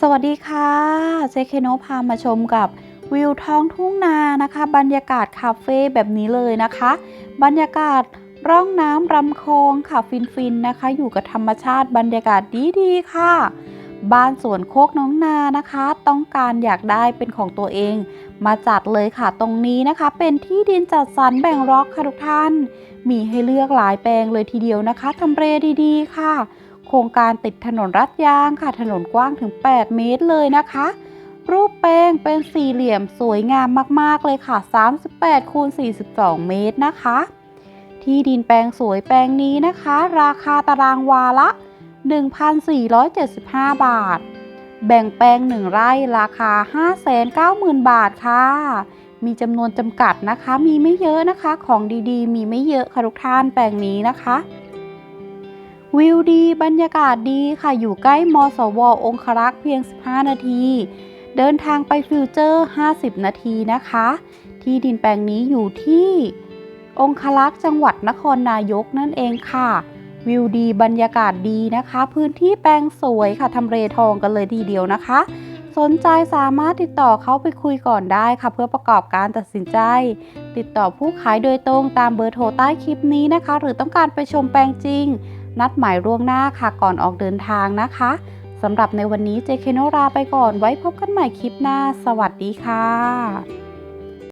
สวัสดีค่ะเจเคโนพามาชมกับวิวท้องทุ่งนานะคะ บรรยากาศคาเฟ่แบบนี้เลยนะคะ บรรยากาศร่องน้ำรำคลองค่ะฟินๆนะคะ อยู่กับธรรมชาติบรรยากาศดีๆค่ะ บ้านสวนโคกน้องนานะคะ ต้องการอยากได้เป็นของตัวเอง มาจัดเลยค่ะตรงนี้นะคะ เป็นที่ดินจัดสรรแบ่งร็อกค่ะทุกท่าน มีให้เลือกหลายแปลงเลยทีเดียวนะคะทำเลดีๆค่ะ โครงการติดถนนรัดยางค่ะ ถนนกว้างถึง 8 เมตรเลยนะคะ รูปแปลงเป็นสี่เหลี่ยมสวยงามมากๆเลยค่ะ 38คูณ42 เมตรนะคะ ที่ดินแปลงสวยแปลงนี้นะคะ ราคาตารางวาละ 1,475 บาท แบ่งแปลง 1 ไร่ราคา 590,000 บาทค่ะ มีจำนวนจำกัดนะคะ มีไม่เยอะนะคะ ของดีๆ มีไม่เยอะค่ะทุกท่านแปลงนี้นะคะ วิวดีบรรยากาศดีค่ะอยู่ใกล้มสว องครักษ์เพียง 15 นาที เดินทางไปฟิวเจอร์ 50 นาทีนะคะ ที่ดินแปลงนี้อยู่ที่ องครักษ์จังหวัดนครนายกนั่นเองค่ะ วิวดีบรรยากาศดีนะคะ พื้นที่แปลงสวยค่ะทำเลทองกันเลยทีเดียวนะคะ สนใจสามารถติดต่อเขาไปคุยก่อนได้ค่ะ เพื่อประกอบการตัดสินใจ ติดต่อผู้ขายโดยตรงตามเบอร์โทรใต้คลิปนี้นะคะ หรือต้องการไปชมแปลงจริง นัดหมายล่วงหน้าค่ะก่อนออกเดินทางนะคะสำหรับในวันนี้เจเคโนราไปก่อนไว้พบกันใหม่คลิปหน้า สวัสดีค่ะ